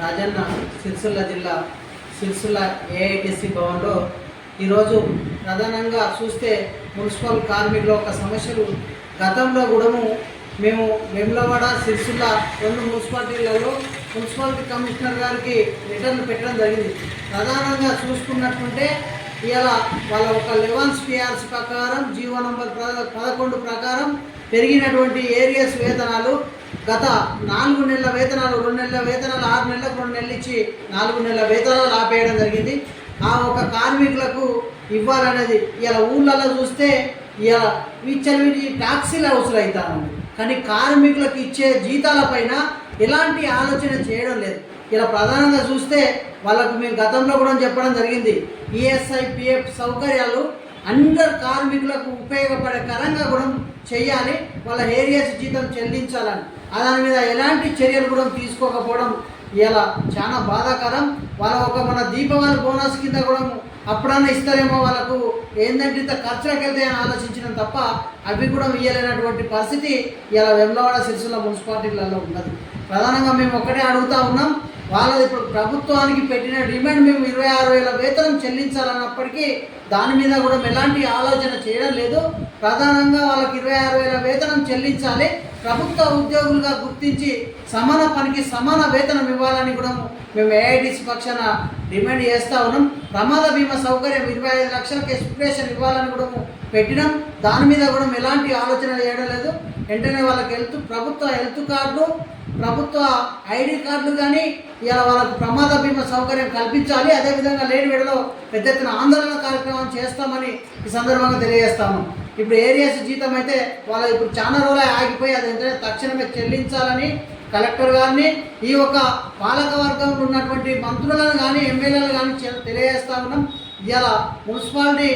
రాజన్న సిరిసిల్ల జిల్లా సిరిసిల్ల ఏఐటిసి భవన్లో ఈరోజు ప్రధానంగా చూస్తే మున్సిపల్ కార్మికుల యొక్క సమస్యలు. గతంలో కూడాము మేము వెమ్లవాడ సిరిసిల్ల రెండు మున్సిపాలిటీలలో మున్సిపాలిటీ కమిషనర్ గారికి రిటర్న్ పెట్టడం జరిగింది. ప్రధానంగా చూసుకున్నట్టుంటే ఇలా వాళ్ళ ఒక లెవెన్స్ పిఆర్స్ ప్రకారం జీవో నంబర్ పదకొండు ప్రకారం పెరిగినటువంటి ఏరియాస్ వేతనాలు గత నాలుగు నెలల వేతనాలు రెండు నెలల వేతనాలు ఆరు నెలలకు రెండు నెలలు ఇచ్చి నాలుగు నెలల వేతనాలు ఆపేయడం జరిగింది. ఆ ఒక కార్మికులకు ఇవ్వాలనేది ఇలా ఊళ్ళలో చూస్తే ఇలా విచ్చలవిడి ట్యాక్సీలు అవసరం అవుతాను కానీ కార్మికులకు ఇచ్చే జీతాల పైన ఎలాంటి ఆలోచన చేయడం లేదు. ఇలా ప్రధానంగా చూస్తే వాళ్ళకు మేము గతంలో కూడా చెప్పడం జరిగింది. ఈఎస్ఐ పిఎఫ్ సౌకర్యాలు అందరు కార్మికులకు ఉపయోగపడే కరంగా కూడా చేయాలి వాళ్ళ ఏరియాస్ జీతం చెల్లించాలని. దాని మీద ఎలాంటి చర్యలు కూడా తీసుకోకపోవడం ఇలా చాలా బాధాకరం. వాళ్ళ ఒక మన దీపావళి బోనస్ కింద కూడా అప్పుడన్నా ఇస్తారేమో వాళ్ళకు ఏంటంటే ఇంత ఖర్చులకు వెళ్తే అని ఆలోచించడం తప్ప అవి కూడా ఇయ్యలేనటువంటి పరిస్థితి ఇలా వెమ్లవాడ సిరిసిల్ల మున్సిపాలిటీలలో ఉన్నది. ప్రధానంగా మేము ఒకటే అడుగుతా ఉన్నాం వాళ్ళది ఇప్పుడు ప్రభుత్వానికి పెట్టిన డిమాండ్ మేము ఇరవై ఆరు వేల వేతనం చెల్లించాలన్నప్పటికీ దాని మీద కూడా ఎలాంటి ఆలోచన చేయడం లేదు. ప్రధానంగా వాళ్ళకి ఇరవై ఆరు వేల వేతనం చెల్లించాలి. ప్రభుత్వ ఉద్యోగులుగా గుర్తించి సమాన పనికి సమాన వేతనం ఇవ్వాలని కూడా మేము ఏఐడిసి పక్షాన డిమాండ్ చేస్తూ ఉన్నాం. ప్రమాద బీమా సౌకర్యం ఇరవై ఐదు లక్షలకి ఎక్స్ప్రెషన్ ఇవ్వాలని కూడా పెట్టినాం. దాని మీద కూడా ఎలాంటి ఆలోచన చేయడం లేదు. వెంటనే వాళ్ళకి హెల్త్ ప్రభుత్వ హెల్త్ కార్డు ప్రభుత్వ ఐడి కార్డులు కానీ ఇలా వాళ్ళకు ప్రమాద బీమా సౌకర్యం కల్పించాలి. అదేవిధంగా లేని వేడలో పెద్ద ఎత్తున ఆందోళన కార్యక్రమం చేస్తామని ఈ సందర్భంగా తెలియజేస్తాము. ఇప్పుడు ఏరియాస్ జీతం అయితే వాళ్ళ ఇప్పుడు చాలా రోజులే ఆగిపోయి అది వెంటనే తక్షణమే చెల్లించాలని కలెక్టర్ గారిని ఈ యొక్క పాలక వర్గంలో ఉన్నటువంటి మంత్రులను కానీ ఎమ్మెల్యేలు కానీ తెలియజేస్తా ఉన్నాం. ఇలా మున్సిపాలిటీ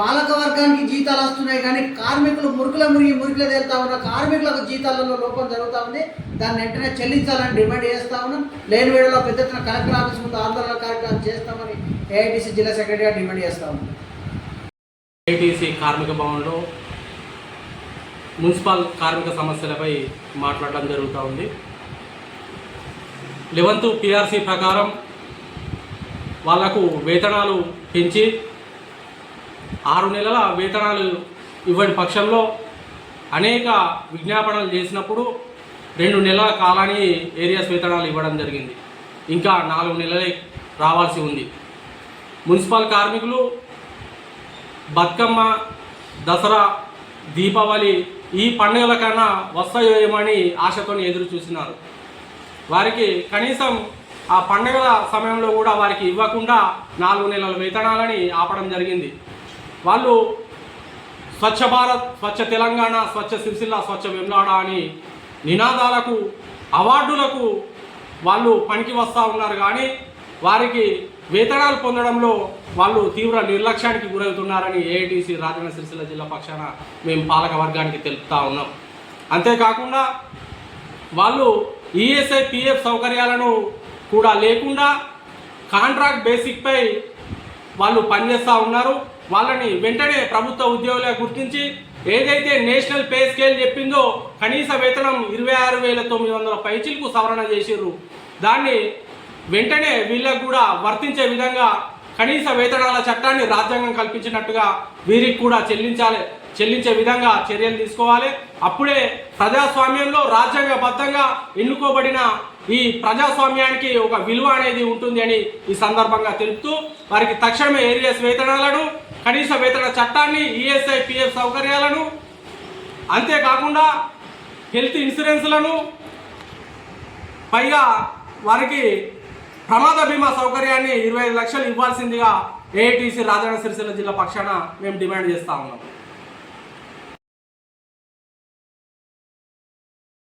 పాలక వర్గానికి జీతాలు వస్తున్నాయి కానీ కార్మికులు మురుకుల మురిగి మురికిలో తేలుతా ఉన్న కార్మికులకు జీతాలలో లోపం జరుగుతూ ఉంది. దాన్ని వెంటనే చెల్లించాలని డిమాండ్ చేస్తా ఉన్నాం. లేని వేళలో పెద్ద ఎత్తున కలెక్టర్ ఆఫీస్ ముందు ఆందోళన కార్యక్రమం చేస్తామని ఏఐటీసీ జిల్లా సెక్రటరీగా డిమాండ్ చేస్తా ఉన్నాం ఏఐటీసీ కార్మిక భవన్లో మున్సిపల్ కార్మిక సమస్యలపై మాట్లాడడం జరుగుతూ ఉంది. లెవెన్త్ పిఆర్సీ ప్రకారం వాళ్ళకు వేతనాలు పెంచి ఆరు నెలల వేతనాలు ఇవ్వని పక్షంలో అనేక విజ్ఞాపనలు చేసినప్పుడు రెండు నెలల కాలానికి ఏరియాస్ వేతనాలు ఇవ్వడం జరిగింది. ఇంకా నాలుగు నెలలే రావాల్సి ఉంది. మున్సిపల్ కార్మికులు బతుకమ్మ దసరా దీపావళి ఈ పండుగల కన్నా వస్తాయేమని ఆశతో ఎదురు చూసినారు. వారికి కనీసం ఆ పండుగల సమయంలో కూడా వారికి ఇవ్వకుండా నాలుగు నెలల వేతనాలని ఆపడం జరిగింది. వాళ్ళు స్వచ్ఛ భారత్ స్వచ్ఛ తెలంగాణ స్వచ్ఛ సిరిసిల్ల స్వచ్ఛ వెమ్లాడ అని నినాదాలకు అవార్డులకు వాళ్ళు పనికి వస్తూ ఉన్నారు. కానీ వారికి వేతనాలు పొందడంలో వాళ్ళు తీవ్ర నిర్లక్ష్యానికి గురవుతున్నారని ఏఐటీసీ రాజన్న సిరిసిల్ల జిల్లా పక్షాన మేము పాలక వర్గానికి తెలుపుతా ఉన్నాం. అంతేకాకుండా వాళ్ళు ఈఎస్ఐ పిఎఫ్ సౌకర్యాలను కూడా లేకుండా కాంట్రాక్ట్ బేసిక్పై వాళ్ళు పనిచేస్తూ ఉన్నారు. వాళ్ళని వెంటనే ప్రభుత్వ ఉద్యోగులుగా గుర్తించి ఏదైతే నేషనల్ పే స్కేల్ చెప్పిందో కనీస వేతనం ఇరవై ఆరు వేల తొమ్మిది వందల పైచిలకు సవరణ చేసిర్రు. దాన్ని వెంటనే వీళ్ళకు కూడా వర్తించే విధంగా కనీస వేతనాల చట్టాన్ని రాజ్యాంగం కల్పించినట్టుగా వీరికి కూడా చెల్లించాలి చెల్లించే విధంగా చర్యలు తీసుకోవాలి. అప్పుడే ప్రజాస్వామ్యంలో రాజ్యాంగబద్ధంగా ఎన్నుకోబడిన ఈ ప్రజాస్వామ్యానికి ఒక విలువ అనేది ఉంటుంది అని ఈ సందర్భంగా తెలుపుతూ వారికి తక్షణమే ఏరియాస్ వేతనాలను కనీస వేతన చట్టాన్ని ఈఎస్ఐ పిఎఫ్ సౌకర్యాలను అంతేకాకుండా హెల్త్ ఇన్సూరెన్స్లను పైగా వారికి ప్రమాద బీమా సౌకర్యాన్ని ఇరవై ఐదు లక్షలు ఇవ్వాల్సిందిగా ఏఐటీసీ రాజన్న సిరిసిల్ల జిల్లా పక్షాన మేము డిమాండ్ చేస్తా ఉన్నాం.